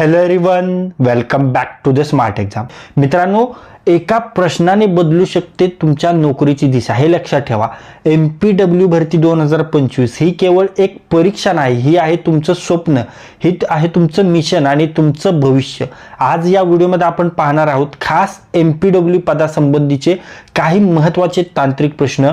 Hello everyone welcome back to the smart exam मित्रांनो एका प्रश्नाने बदलू शकते तुमच्या नोकरीची दिशा. हे लक्षात ठेवा. एम पी डब्ल्यू भरती दोन हजार पंचवीस ही केवळ एक परीक्षा नाही ही आहे तुमचं स्वप्न. ही आहे तुमचं मिशन आणि तुमचं भविष्य. आज या व्हिडिओमध्ये आपण पाहणार आहोत खास एम पी डब्ल्यू पदासंबंधीचे काही महत्त्वाचे तांत्रिक प्रश्न.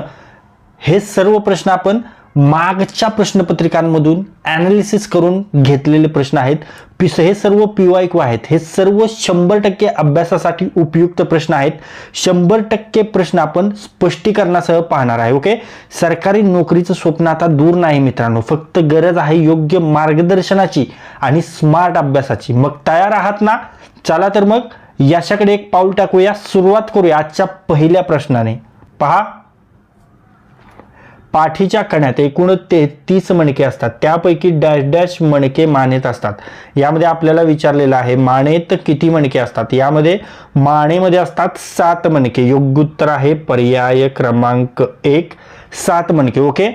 हे सर्व प्रश्न आपण मागच्या प्रश्नपत्रिकांमधून ॲनालिसिस करून घेतलेले प्रश्न आहेत. पिस हे सर्व पी क्यू आहेत. हे सर्व शंभर टक्के अभ्यासासाठी उपयुक्त प्रश्न आहेत. शंभर टक्के प्रश्न आपण स्पष्टीकरणासह पाहणार आहे ओके सरकारी नोकरीचं स्वप्न आता दूर नाही मित्रांनो. फक्त गरज आहे योग्य मार्गदर्शनाची आणि स्मार्ट अभ्यासाची. मग तयार आहात ना? चला तर मग याच्याकडे एक पाऊल टाकूया. सुरुवात करूया आजच्या पहिल्या प्रश्नाने. पहा. पाठीच्या कण्यात एकूण तेहतीस मणके असतात. त्यापैकी डॅश डॅश मणके मानेत असतात. यामध्ये आपल्याला विचारलेलं आहे मानेत किती मणके असतात? यामध्ये मानेमध्ये असतात सात मणके. योग्य उत्तर आहे पर्याय क्रमांक एक सात मणके. ओके?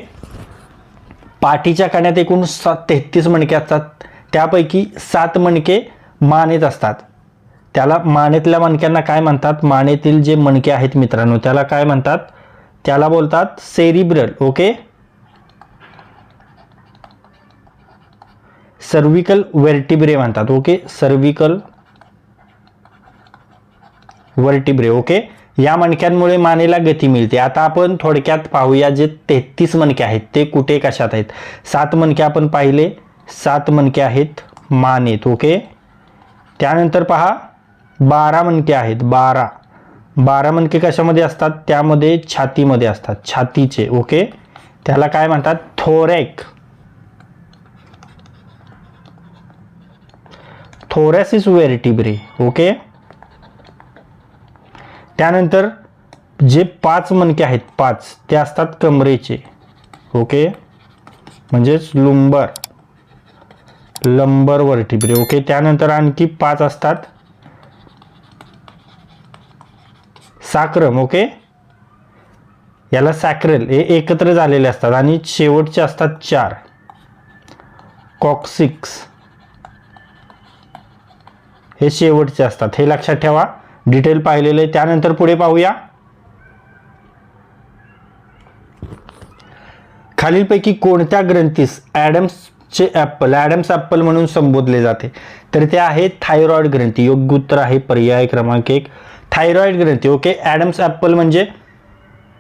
पाठीच्या कण्यात एकूण सात तेहतीस मणके असतात. त्यापैकी सात मणके मानेत असतात. त्याला मानेतल्या मणक्यांना काय म्हणतात? मानेतील जे मणके आहेत मित्रांनो त्याला काय म्हणतात? त्याला बोलतात सेरिब्रल ओके? सर्विकल वर्टिब्रे म्हणतात ओके? Cervical vertebrae okay? या मणक्यांमुळे मानेला गती मिळते. आता आपण थोडक्यात पाहूया जे तेहतीस मणके आहेत ते कुठे कशात आहेत? सात मणके आपण पाहिले. सात मणके आहेत मानेत ओके? त्यानंतर पहा बारा मणके आहेत बारा. बारा मणके कशामध्ये असतात? त्यामध्ये छातीमध्ये असतात. छातीचे ओके? त्याला काय म्हणतात? थोरॅक. Thoracic vertebrae okay? त्यानंतर जे पाच मणके आहेत पाच ते असतात कमरेचे ओके? म्हणजेच लुंबर. लंबर वर्टिब्रे ओके? त्यानंतर आणखी पाच असतात. Sacrum okay? याला सॅक्रेल हे एकत्र झालेले असतात आणि शेवटचे असतात चार. कॉक्सिक्स हे शेवटचे असतात. हे लक्षात ठेवा. डिटेल पाहिलेलं आहे. त्यानंतर पुढे पाहूया. खालीलपैकी कोणत्या ग्रंथीस ॲडम्सचे ॲपल ॲडम्स ॲपल म्हणून संबोधले जाते? तर ते आहे थायरॉइड ग्रंथी. योग्य उत्तर आहे पर्याय क्रमांक एक. थायरॉइड ग्रंथी ओके? ॲडम्स ॲपल म्हणजे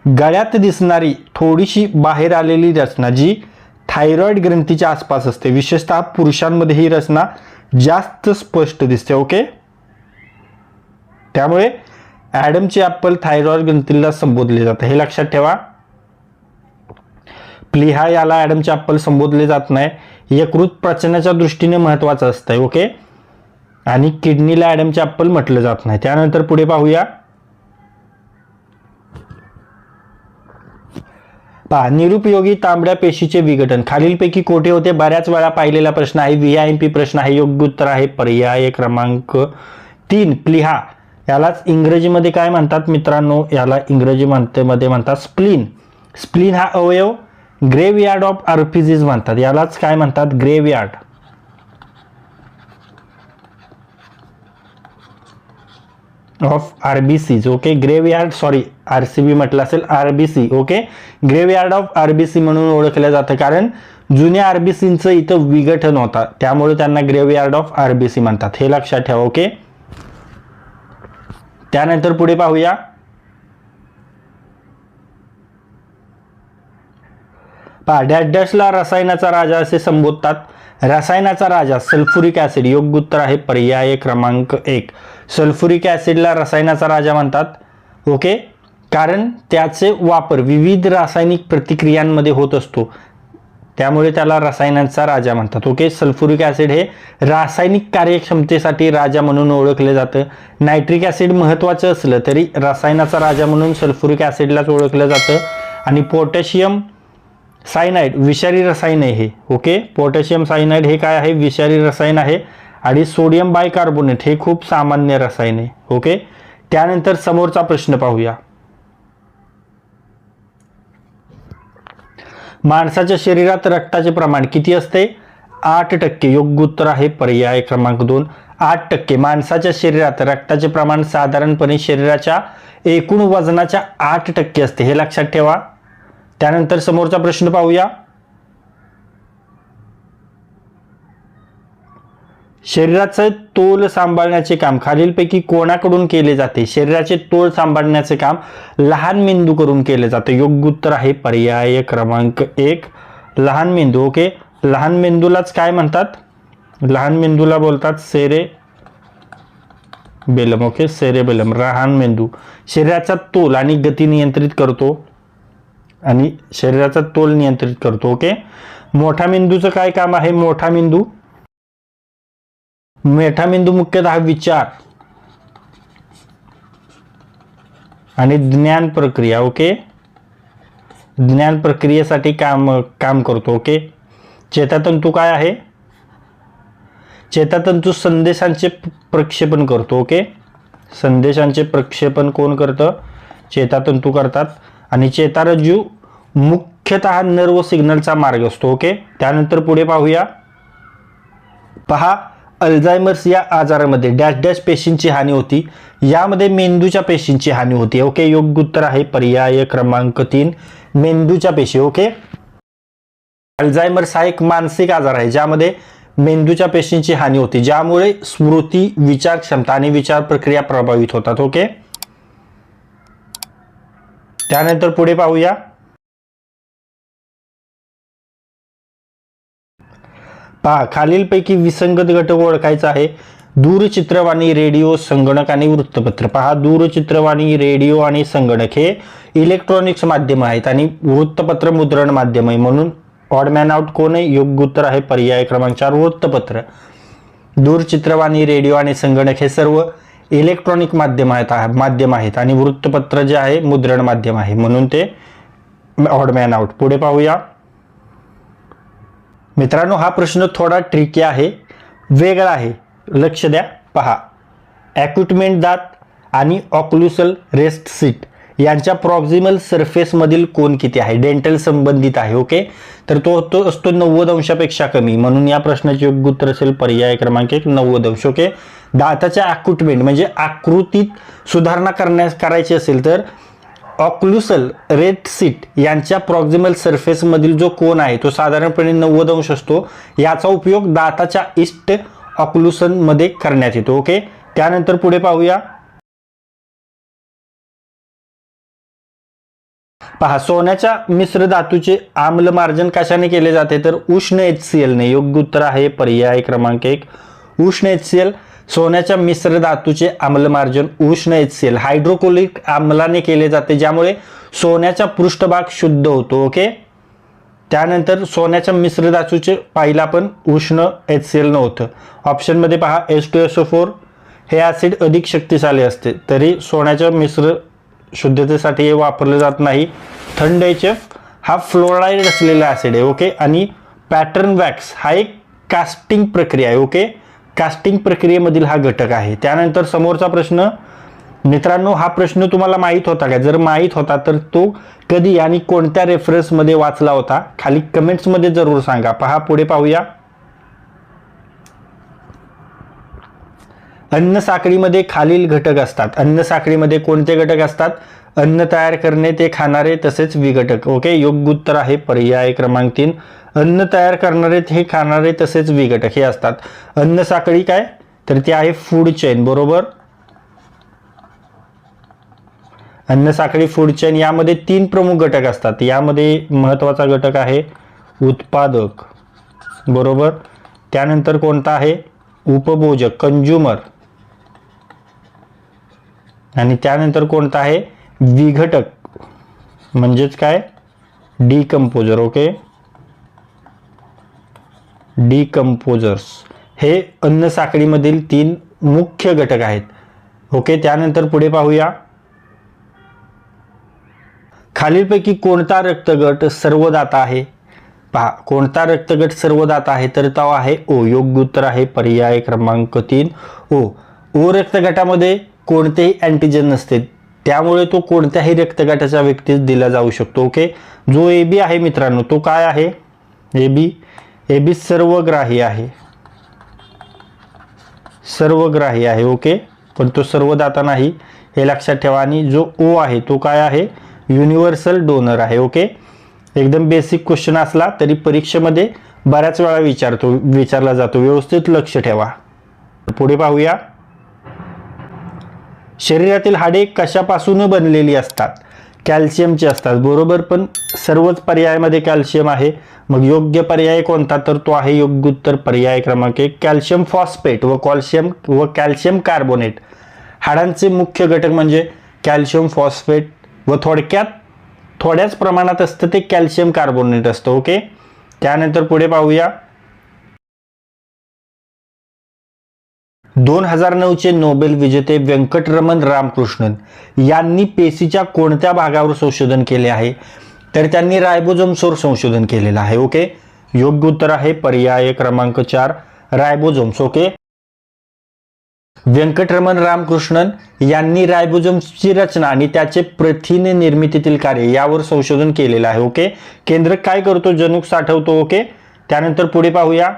गळ्यात दिसणारी थोडीशी बाहेर आलेली रचना जी थायरॉइड ग्रंथीच्या आसपास असते. विशेषतः पुरुषांमध्ये ही रचना जास्त स्पष्ट दिसते ओके? त्यामुळे ॲडमचे ॲपल थायरॉइड ग्रंथीला संबोधले जाते. हे लक्षात ठेवा. प्लिहा याला ॲडमचे ॲपल संबोधले जात नाही. यकृत प्रचनाच्या दृष्टीने महत्त्वाचं असतंय ओके? आणि किडनीला ॲडमचे ॲपल म्हटलं जात नाही. त्यानंतर पुढे पाहूया. पहा निरुपयोगी तांबड्या पेशीचे विघटन. खालीलपैकी कोठे होते? बऱ्याच वेळा पाहिलेला प्रश्न आहे. व्ही आय एम पी प्रश्न आहे. योग्य उत्तर आहे. पर्याय क्रमांक तीन प्लिहा. यालाच इंग्रजीमध्ये काय म्हणतात मित्रांनो? याला इंग्रजी मध्ये म्हणतात स्प्लीन स्प्लीन हा अवयव. ग्रेवयार्ड ऑफ आर्फिजीज म्हणतात. यालाच काय म्हणतात? Of R of Cs okay graveyard sorry R C B म्हटलं असेल RBC okay graveyard of R of RBC म्हणून ओळखलं जातं कारण जुन्या आरबीसींचं इथं विघटन होता. त्यामुळे त्यांना graveyard of R of RBC म्हणतात. हे लक्षात ठेवा ओके त्यानंतर पुढे पाहूया. पहा डॅश डॅशला रसायनाचा राजा असे संबोधतात. रसायनाचा राजा सल्फ्युरिक ॲसिड योग्य उत्तर आहे पर्याय क्रमांक एक. सल्फ्युरिक ॲसिडला रसायनाचा राजा म्हणतात. ओके? कारण त्याचे वापर विविध रासायनिक प्रतिक्रियांमध्ये होत असतो. त्यामुळे त्याला रसायनांचा राजा म्हणतात. ओके? सल्फ्युरिक ॲसिड हे रासायनिक कार्यक्षमतेसाठी राजा म्हणून ओळखले जातं. नायट्रिक ॲसिड महत्त्वाचं असलं तरी रसायनाचा राजा म्हणून सल्फ्युरिक ॲसिडलाच ओळखलं जातं. आणि पोटॅशियम सायनाईड विषारी रसायन आहे हे. ओके पोटॅशियम सायनाईड हे काय आहे? विषारी रसायन आहे. आणि सोडियम बायकार्बोनेट हे खूप सामान्य रसायन आहे. ओके त्यानंतर समोरचा प्रश्न पाहूया. माणसाच्या शरीरात रक्ताचे प्रमाण किती असते? आठ टक्के. योग्य उत्तर आहे पर्याय क्रमांक दोन. आठ टक्के. माणसाच्या शरीरात रक्ताचे प्रमाण साधारणपणे शरीराच्या एकूण वजनाच्या आठ टक्के असते. हे लक्षात ठेवा. त्यानंतर समोरचा प्रश्न पाहूया. शरीराचं तोल सांभाळण्याचे काम खालीलपैकी कोणाकडून केले जाते? शरीराचे तोल सांभाळण्याचे काम लहान मेंदू करून केले जाते. योग्य उत्तर आहे पर्याय क्रमांक एक. लहान मेंदू ओके. लहान मेंदूलाच काय म्हणतात? लहान मेंदूला बोलतात सेरे बेलम ओके. सेरे बेलम लहान मेंदू. शरीराचा तोल आणि गती नियंत्रित करतो. आणि शरीराचा तोल नियंत्रित करतो ओके? मोठा मेंदूचं काय काम आहे? मोठा मेंदू? मोठा मेंदू मुख्यतः विचार आणि ज्ञान प्रक्रिया ओके? ज्ञान प्रक्रियेसाठी काम काम करतो ओके? चेतातंतू काय आहे? चेतातंतू संदेशांचे प्रक्षेपण करतो ओके? संदेशांचे प्रक्षेपण कोण करतं? चेतातंतू करतात. आणि चेतारज्जू मुख्यतः नर्व सिग्नलचा मार्ग असतो ओके त्यानंतर पुढे पाहूया. पहा अल्झायमर्स या आजारामध्ये डॅश डॅश पेशींची हानी होती. यामध्ये मेंदूच्या पेशींची हानी होती ओके योग्य उत्तर आहे पर्याय क्रमांक तीन मेंदूच्या पेशी ओके अल्झायमर्स हा एक मानसिक आजार आहे ज्यामध्ये मेंदूच्या पेशींची हानी होती ज्यामुळे स्मृती विचार क्षमता आणि विचार प्रक्रिया प्रभावित होतात ओके त्यानंतर पुढे पाहूया. पहा खालीलपैकी विसंगत घटक ओळखायचा आहे. दूरचित्रवाणी रेडिओ संगणक आणि वृत्तपत्र. पहा दूरचित्रवाणी रेडिओ आणि संगणक हे इलेक्ट्रॉनिक्स माध्यम आहेत आणि वृत्तपत्र मुद्रण माध्यम आहे. म्हणून ऑडमॅन आउट कोण आहे? योग्य उत्तर आहे पर्याय क्रमांक चार वृत्तपत्र. दूरचित्रवाणी रेडिओ आणि संगणक हे सर्व इलेक्ट्रॉनिक माध्यम आहेत माध्यम आहेत आणि वृत्तपत्र जे आहे मुद्रण माध्यम आहे. म्हणून ते ऑडमॅन आउट पुढे पाहूया. मित्रांनो हा प्रश्न थोडा ट्रिकी आहे. वेगळा आहे. लक्ष द्या. पहा. ॲक्युटमेंट दात आणि ऑक्लुसल रेस्ट सीट यांच्या प्रॉक्झिमल सरफेसमधील कोण किती आहे? डेंटल संबंधित आहे ओके तर तो तो असतो नव्वद अंशापेक्षा कमी. म्हणून या प्रश्नाचे योग्य उत्तर असेल पर्याय क्रमांक एक नव्वद अंश ओके दाताच्या ॲक्युटमेंट म्हणजे आकृतीत सुधारणा करण्यास करायची असेल तर ऑक्लुसल रेड सीट यांच्या प्रॉक्झिमल सरफेसमधील जो कोण आहे तो साधारणपणे नव्वद अंश असतो. याचा उपयोग दाताच्या इस्ट ऑक्लुसनमध्ये करण्यात येतो ओके त्यानंतर पुढे पाहूया. पहा सोन्याच्या मिश्र धातूचे आम्ल मार्जन कशाने केले जाते? तर उष्ण एच सी एलने योग्य उत्तर आहे पर्याय क्रमांक एक. उष्ण एच सी एल सोन्याच्या मिश्र धातूचे आम्लमार्जन उष्ण एच सी एल हायड्रोकोलिक आम्लाने केले जाते ज्यामुळे सोन्याचा पृष्ठभाग शुद्ध होतो ओके? त्यानंतर सोन्याच्या मिश्र धातूचे पाहिला पण उष्ण एच सी एल नव्हतं ऑप्शनमध्ये पहा S two S O four हे ॲसिड अधिक शक्तिशाली असते तरी सोन्याच्या मिश्र शुद्धतेसाठी हे वापरले जात नाही. थंड एच एफ हा फ्लोराईड असलेला ॲसिड आहे ओके? आणि पॅटर्न वॅक्स हा एक कास्टिंग प्रक्रिया आहे ओके? कास्टिंग प्रक्रियेमधील हा घटक आहे. त्यानंतर समोरचा प्रश्न मित्रांनो हा प्रश्न तुम्हाला माहीत होता का? जर माहीत होता तर तो कधी आणि कोणत्या रेफरन्समध्ये वाचला होता? खाली कमेंट्समध्ये जरूर सांगा. पहा पुढे पाहूया. अन्न साखळीमध्ये खालील घटक असतात. अन्न साखळीमध्ये कोणते घटक असतात? अन्न तयार करणे ते खाणारे तसेच विघटक ओके? योग्य उत्तर आहे पर्याय क्रमांक तीन. अन्न तयार करणारे हे खाणारे तसेच विघटक हे असतात. अन्न साखळी काय? तर ते आहे फूड चेन बरोबर? अन्न साखळी फूड चेन यामध्ये तीन प्रमुख घटक असतात. यामध्ये महत्त्वाचा घटक आहे उत्पादक. बरोबर? त्यानंतर कोणता आहे? उपभोजक कंज्युमर आणि त्यानंतर कोणता आहे? विघटक. म्हणजेच काय? डिकम्पोजर ओके डिकम्पोजर्स हे अन्न साखळीमधील तीन मुख्य घटक आहेत. ओके त्यानंतर पुढे पाहूया. खालीलपैकी कोणता रक्तगट सर्वदाता आहे? पहा कोणता रक्तगट सर्वदाता आहे? तर तो आहे ओ योग्य उत्तर आहे पर्याय क्रमांक तीन. ओ ओ रक्तगटामध्ये कोणतेही अँटीजन नसते. त्यामुळे तो कोणत्याही रक्तगटाच्या व्यक्तीस दिला जाऊ शकतो ओके जो ए बी आहे मित्रांनो तो काय आहे? ए बी ए बी सर्वग्राही आहे. सर्वग्राही आहे ओके पण तो सर्वदाता नाही. हे लक्षात ठेवा. आणि जो ओ आहे तो काय आहे? युनिव्हर्सल डोनर आहे ओके एकदम बेसिक क्वेश्चन असला तरी परीक्षेमध्ये बऱ्याच वेळा विचारतो विचारला जातो. व्यवस्थित लक्ष ठेवा. पुढे पाहूया. शरीरातील हाडे कशापासून बनलेली असतात? कॅल्शियमची असतात. बरोबर पण सर्वच पर्यायामध्ये कॅल्शियम आहे. मग योग्य पर्याय कोणता? तर तो आहे योग्य उत्तर पर्याय क्रमांक एक कॅल्शियम फॉस्फेट व कॅल्शियम व कॅल्शियम कार्बोनेट. हाडांचे मुख्य घटक म्हणजे कॅल्शियम फॉस्फेट व थोडक्यात थोड्याच प्रमाणात असतं ते कॅल्शियम कार्बोनेट असतं. ओके? त्यानंतर पुढे पाहूया. दोन हजार नऊचे नोबेल विजेते व्यंकटरमण रामकृष्णन यांनी पेशीच्या कोणत्या भागावर संशोधन केले आहे? तर त्यांनी रायबोझोम्सवर संशोधन केलेलं आहे ओके? योग्य उत्तर आहे पर्याय क्रमांक चार रायबोझोम्स ओके? व्यंकटरमण रामकृष्णन यांनी रायबोझोम्सची रचना आणि त्याचे प्रथिन निर्मितीतील कार्य यावर संशोधन केलेलं आहे ओके? केंद्र काय करतो? जनुक साठवतो ओके? त्यानंतर पुढे पाहूया.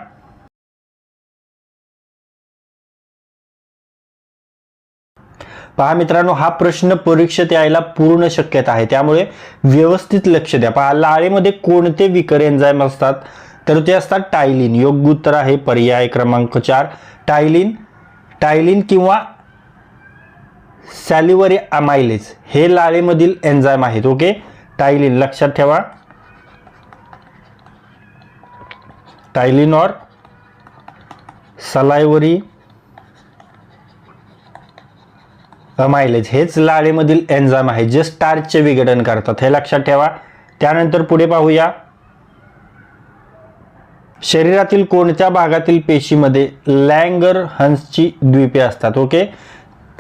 पहा मित्रांनो हा प्रश्न परीक्षेत यायला पूर्ण शक्यता आहे. त्यामुळे व्यवस्थित लक्ष द्या. पहा लाळेमध्ये कोणते विकर एन्झाईम असतात? तर ते असतात टायलिन. योग्य उत्तर आहे पर्याय क्रमांक चार. टायलिन टायलिन किंवा सॅलिव्हरी अमायलेज हे लाळेमधील एन्झाईम आहेत ओके? टायलिन लक्षात ठेवा. टायलिन और सलायवरी अमायलेज हेच लाळेमधील एन्झाम आहे जे स्टार्चचे विघटन करतात. हे लक्षात ठेवा. त्यानंतर पुढे पाहूया. शरीरातील कोणत्या भागातील पेशीमध्ये लँगर हंसची द्वीपे असतात ओके?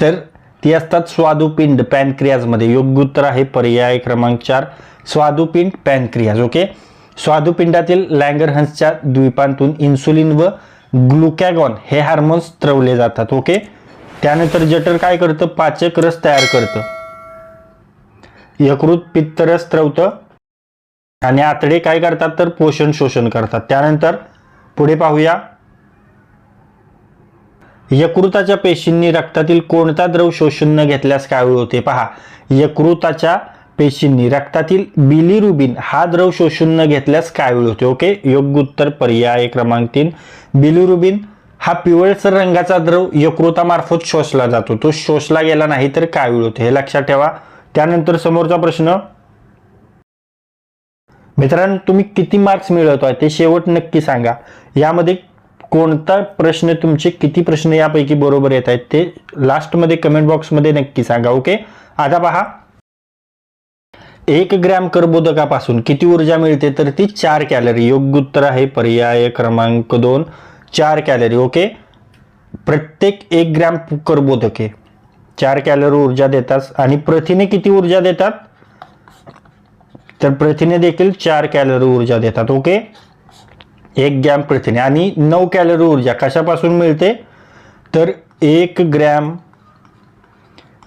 तर ती असतात स्वादुपिंड पॅनक्रियाजमध्ये. योग्य उत्तर आहे पर्याय क्रमांक चार स्वादुपिंड पॅनक्रियाज ओके? स्वादुपिंडातील लँगर हंसच्या द्वीपांतून इन्सुलिन व ग्लुकॅगॉन हे हार्मोन्स स्त्रवले जातात ओके? त्यानंतर जठर काय करतं? पाचक रस तयार करतं. यकृत पित्तरस स्त्रवतं आणि आतडे काय करतात तर? पोषण शोषण करतात. त्यानंतर पुढे पाहूया. यकृताच्या पेशींनी रक्तातील कोणता द्रव शोषण न घेतल्यास काय होते? पहा. यकृताच्या पेशींनी रक्तातील बिलिरुबिन हा द्रव शोषून न घेतल्यास काय होते? ओके? योग्य उत्तर पर्याय क्रमांक तीन. बिलिरुबिन हा पिवळसर रंगाचा द्रव यकृतामार्फत शोषला जातो. तो शोषला गेला नाही तर काय होते हे लक्षात ठेवा. त्यानंतर समोरचा प्रश्न मित्रांनो तुम्ही किती मार्क्स मिळवतोय? ते शेवट नक्की सांगा. यामध्ये कोणता प्रश्न तुमचे किती प्रश्न यापैकी बरोबर येत आहेत ते लास्टमध्ये कमेंट बॉक्समध्ये नक्की सांगा ओके? आता पहा. एक ग्रॅम कर्बोदकापासून किती ऊर्जा मिळते? तर ती चार कॅलरी. योग्य उत्तर आहे पर्याय क्रमांक दोन. चार कॅलरी ओके प्रत्येक एक ग्रॅम कर्बोदके चार कॅलरी ऊर्जा देतात आणि प्रथिने किती ऊर्जा देतात? तर प्रथिने देखील चार कॅलरी ऊर्जा देतात ओके एक ग्रॅम प्रथिने आणि नऊ कॅलरी ऊर्जा कशापासून मिळते? तर एक ग्रॅम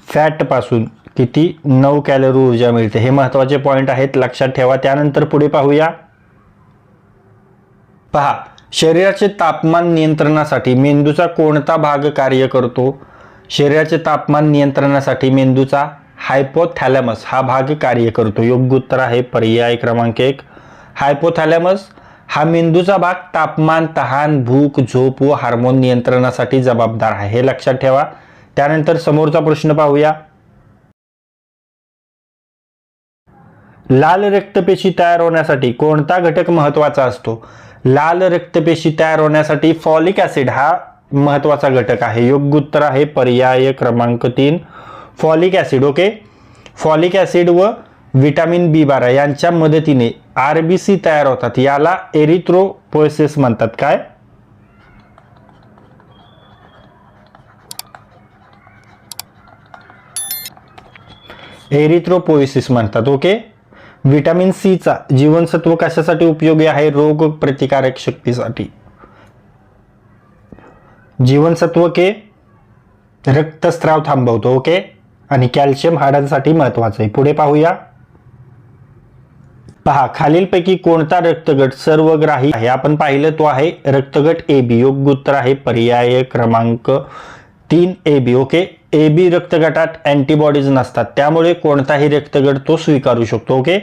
फॅटपासून किती? नऊ कॅलरी ऊर्जा मिळते. हे महत्त्वाचे पॉईंट आहेत लक्षात ठेवा. त्यानंतर पुढे पाहूया. पहा शरीराचे तापमान नियंत्रणासाठी मेंदूचा कोणता भाग कार्य करतो? शरीराचे तापमान नियंत्रणासाठी मेंदूचा हायपोथॅलॅमस हा भाग कार्य करतो. योग्य उत्तर आहे पर्याय क्रमांक एक. हायपोथॅलॅमस हा मेंदूचा भाग तापमान तहान भूक झोप व हार्मोन नियंत्रणासाठी जबाबदार आहे. हे लक्षात ठेवा. त्यानंतर समोरचा प्रश्न पाहूया. लाल रक्तपेशी तयार होण्यासाठी कोणता घटक महत्त्वाचा असतो? लाल रक्तपेशी तयार होण्यासाठी फॉलिक ऍसिड हा महत्त्वाचा घटक आहे. योग्य उत्तर आहे पर्याय क्रमांक तीन. Folic acid okay? Folic acid व व्हिटॅमिन बी बारा यांच्या मदतीने आरबीसी तयार होतात. याला एरिथ्रोपोएसिस म्हणतात. काय? एरिथ्रोपोएसिस म्हणतात ओके? विटामिन सीचा जीवनसत्व कशासाठी उपयोगी आहे? रोग प्रतिकारक शक्तीसाठी. जीवनसत्व के रक्तस्राव थांबवतो ओके? आणि कॅल्शियम हाडांसाठी महत्वाचं आहे. पुढे पाहूया. पहा खालीलपैकी कोणता रक्तगट सर्वग्राही आहे? आपण पाहिलं तो आहे रक्तगट ए बी योग्य उत्तर आहे पर्याय क्रमांक तीन A B okay? A B रक्तगटात antibodies नसतात. त्यामुळे कोणताही रक्तगट तो स्वीकारू शकतो ओके?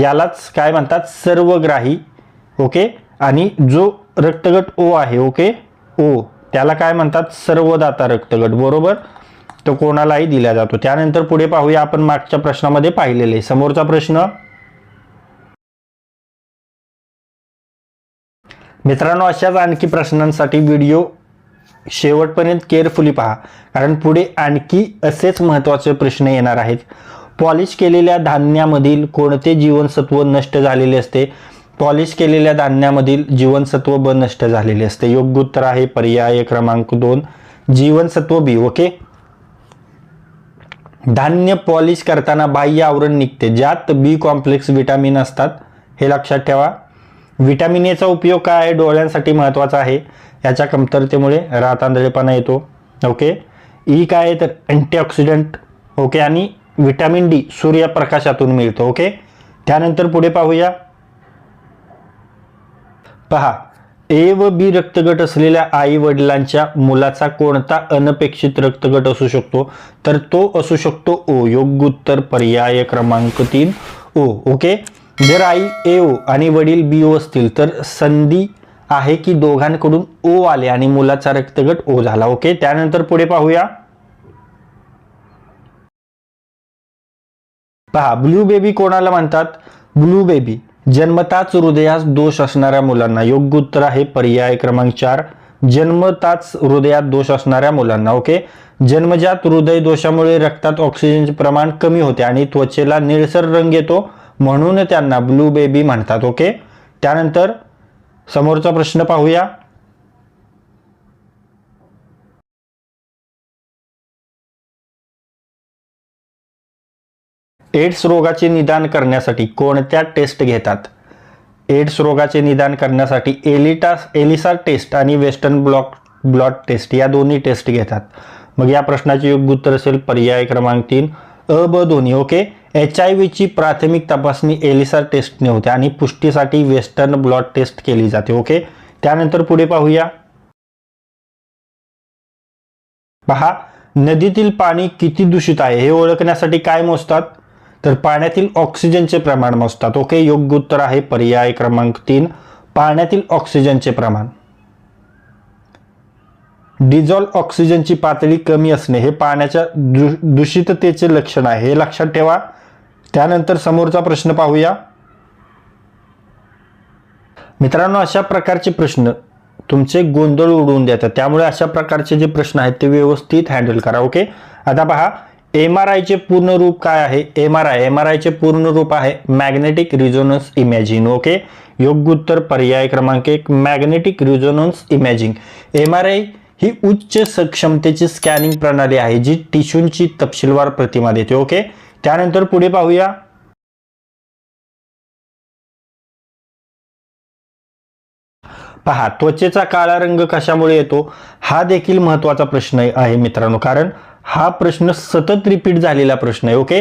यालाच काय म्हणतात? सर्वग्राही ओके? आणि जो रक्तगट ओ आहे ओके? ओ त्याला काय म्हणतात? सर्वदाता रक्तगट बरोबर? तो कोणालाही दिला जातो. त्यानंतर पुढे पाहूया आपण मागच्या प्रश्नामध्ये पाहिलेले समोरचा प्रश्न. मित्रांनो अशाच आणखी प्रश्नांसाठी व्हिडिओ शेवटपर्यंत केअरफुली पहा. कारण पुढे आणखी असेच महत्त्वाचे प्रश्न येणार आहेत. पॉलिश केलेल्या धान्यामधील कोणते जीवनसत्व नष्ट झालेले असते? पॉलिश केलेल्या धान्यामधील जीवनसत्व ब नष्ट झालेले असते. योग्य उत्तर आहे पर्याय क्रमांक दोन. जीवनसत्व बी ओके धान्य पॉलिश करताना बाह्य आवरण निघते. ज्यात बी कॉम्प्लेक्स विटामिन असतात. हे लक्षात ठेवा. विटॅमिन एचा उपयोग काय? आहे डोळ्यांसाठी महत्त्वाचा आहे. याच्या कमतरतेमुळे रातांदळेपणा येतो. ओके? ई काय आहे तर अँटीऑक्सिडंट ओके? आणि विटॅमिन डी सूर्यप्रकाशातून मिळतो ओके? त्यानंतर पुढे पाहूया. पहा ए व बी रक्तगट असलेल्या आई वडिलांच्या मुलाचा कोणता अनपेक्षित रक्तगट असू शकतो? तर तो असू शकतो ओ योग्य उत्तर पर्याय क्रमांक तीन ओ ओके? जर आई ए ओ आणि वडील बी ओ असतील तर संधी आहे की दोघांकडून ओ आले आणि मुलाचा रक्तगट ओ झाला. ओके त्यानंतर पुढे पाहूया. पहा ब्लू बेबी कोणाला म्हणतात? ब्लू बेबी जन्मताच हृदयास दोष असणाऱ्या मुलांना. योग्य उत्तर आहे पर्याय क्रमांक चार जन्मताच हृदयात दोष असणाऱ्या मुलांना. ओके जन्मजात हृदय दोषामुळे रक्तात ऑक्सिजनचे प्रमाण कमी होते आणि त्वचेला निळसर रंग येतो म्हणून त्यांना ब्लू बेबी म्हणतात. ओके त्यानंतर समोरचा प्रश्न पाहूया. एड्स रोगाचे निदान करण्यासाठी कोणत्या टेस्ट घेतात? एड्स रोगाचे निदान करण्यासाठी एलिटा एलिसा टेस्ट आणि वेस्टर्न ब्लॉक ब्लॉट टेस्ट या दोन्ही टेस्ट घेतात. मग या प्रश्नाचे योग्य उत्तर असेल पर्याय क्रमांक तीन अ ब दोन्ही ओके? एच आय व्हीची प्राथमिक तपासणी एलिसार टेस्टने होते आणि पुष्टीसाठी वेस्टर्न ब्लॉट टेस्ट केली जाते ओके? त्यानंतर पुढे पाहूया. पहा नदीतील पाणी किती दूषित आहे हे ओळखण्यासाठी काय मोजतात? तर पाण्यातील ऑक्सिजनचे प्रमाण मोजतात ओके? योग्य उत्तर आहे पर्याय क्रमांक तीन पाण्यातील ऑक्सिजनचे प्रमाण. डिझॉल ऑक्सिजनची पातळी कमी असणे हे पाण्याच्या दू दूषिततेचे लक्षण आहे. हे लक्षात ठेवा. त्यानंतर समोरचा प्रश्न पाहूया. मित्रांनो अशा प्रकारचे प्रश्न तुमचे गोंधळ उडवून देतात. त्यामुळे अशा प्रकारचे जे प्रश्न आहेत ते व्यवस्थित हँडल करा ओके? आता पहा एम आर आयचे पूर्ण रूप काय आहे? M R I M R आयचे पूर्ण रूप आहे मॅग्नेटिक रिझोनन्स इमॅजिन ओके? योग्य उत्तर पर्याय क्रमांक एक magnetic resonance imaging. M R I ही उच्च सक्षमतेची स्कॅनिंग प्रणाली आहे जी टिश्यूंची तपशीलवार प्रतिमा देते ओके? त्यानंतर पुढे पाहूया. पहा त्वचेचा काळा रंग कशामुळे येतो? हा देखील महत्त्वाचा प्रश्न आहे मित्रांनो कारण हा प्रश्न सतत रिपीट झालेला प्रश्न आहे ओके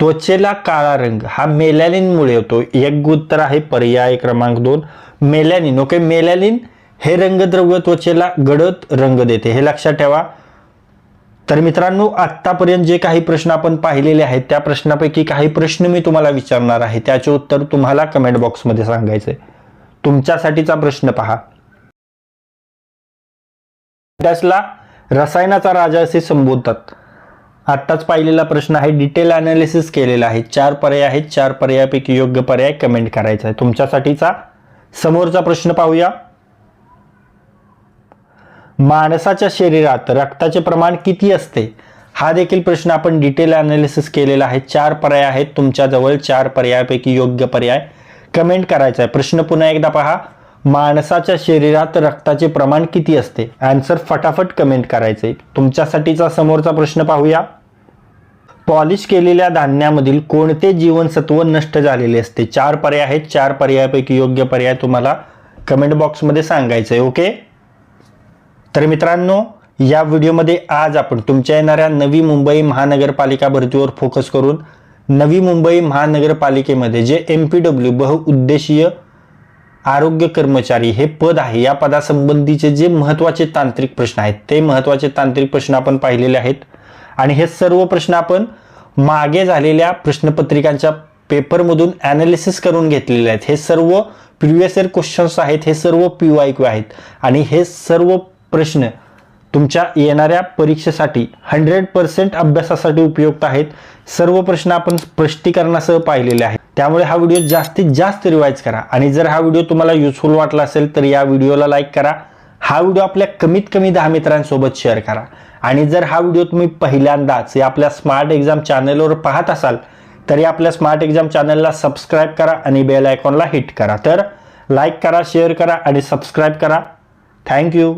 त्वचेला काळा रंग हा मेलॅलिनमुळे होतो एक उत्तर आहे पर्याय क्रमांक दोन मेलॅनिन ओके मेलॅलिन हे रंगद्रव्य त्वचेला गडद रंग देते. हे लक्षात ठेवा. तर मित्रांनो आत्तापर्यंत जे काही प्रश्न आपण पाहिलेले आहेत त्या प्रश्नापैकी काही प्रश्न मी तुम्हाला विचारणार आहे. त्याचे उत्तर तुम्हाला कमेंट बॉक्समध्ये सांगायचंय. तुमच्यासाठीचा प्रश्न पहा. त्यासला रसायनाचा राजा असे संबोधतात. आत्ताच पाहिलेला प्रश्न आहे डिटेल अनालिसिस केलेला आहे. चार पर्याय आहेत. चार पर्यायापैकी योग्य पर्याय कमेंट करायचा आहे. तुमच्यासाठीचा समोरचा प्रश्न पाहूया. माणसाच्या शरीरात रक्ताचे प्रमाण किती असते? हा देखील प्रश्न आपण डिटेल अनालिसिस केलेला आहे. चार पर्याय आहेत. तुमच्याजवळ चार पर्यायापैकी योग्य पर्याय कमेंट करायचा आहे. प्रश्न पुन्हा एकदा पहा. माणसाच्या शरीरात रक्ताचे प्रमाण किती असते? आन्सर फटाफट कमेंट करायचे. तुमच्यासाठीचा समोरचा प्रश्न पाहूया. पॉलिश केलेल्या धान्यामधील कोणते जीवनसत्व नष्ट झालेले असते? चार पर्याय आहेत. चार पर्यायापैकी योग्य पर्याय तुम्हाला कमेंट बॉक्समध्ये सांगायचं आहे ओके तर मित्रांनो या व्हिडिओमध्ये आज आपण तुमच्या येणाऱ्या नवी मुंबई महानगरपालिका भरतीवर फोकस करून नवी मुंबई महानगरपालिकेमध्ये जे एम पी डब्ल्यू बहुउद्देशीय आरोग्य कर्मचारी हे पद आहे या पदासंबंधीचे जे महत्त्वाचे तांत्रिक प्रश्न आहेत ते महत्त्वाचे तांत्रिक प्रश्न आपण पाहिलेले आहेत. आणि हे सर्व प्रश्न आपण मागे झालेल्या प्रश्नपत्रिकांच्या पेपरमधून ॲनालिसिस करून घेतलेले आहेत. हे सर्व प्रिव्हियस इयर क्वेश्चन्स आहेत हे सर्व पी वाय क्यू आहेत. आणि हे सर्व प्रश्न. तुमच्या येणाऱ्या परीक्षेसाठी हंड्रेड पर्सेंट अभ्यासासाठी उपयुक्त आहेत. सर्व प्रश्न आपण स्पष्टीकरणासह पाहिलेले आहेत. त्यामुळे हा व्हिडिओ जास्तीत जास्त रिवाईज करा. आणि जर हा व्हिडिओ तुम्हाला युजफुल वाटला असेल तर या व्हिडिओला लाईक करा. हा व्हिडिओ आपल्या कमीत कमी दहा मित्रांसोबत शेअर करा. आणि जर हा व्हिडिओ तुम्ही पहिल्यांदाच या आपल्या स्मार्ट एक्झाम चॅनलवर पाहत असाल तर या आपल्या स्मार्ट एक्झाम चॅनलला सबस्क्राईब करा आणि बेल आयकॉनला हिट करा. तर लाईक करा शेअर करा आणि सबस्क्राईब करा. थँक्यू